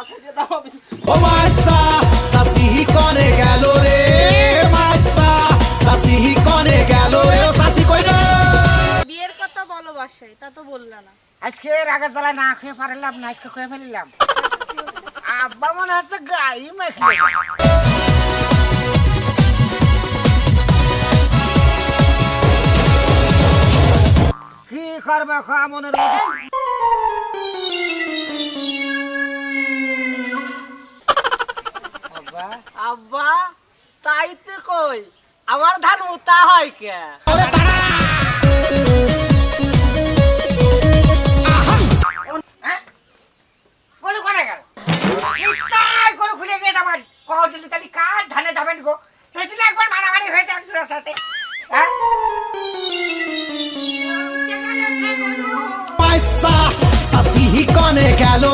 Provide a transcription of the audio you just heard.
ও মাইসা সাসি কনে গেল রে। মাইসা সাসি কনে গেল রে। ও সাসি কই রে বিয়ের কথা বলো বাসায় তা তো বললে না। আজকে রাগের জ্বালা না খেয়ে পারলাম না আজকে খেয়ে ফেলিলাম। আব্বা মনে হচ্ছে গাই মেখলে। কি করবে খাওয়া মনের মধ্যে? আব্বা তাই তো কই? আমার ধান উতা হয় কে? হ্যাঁ? সাসি কনে গেল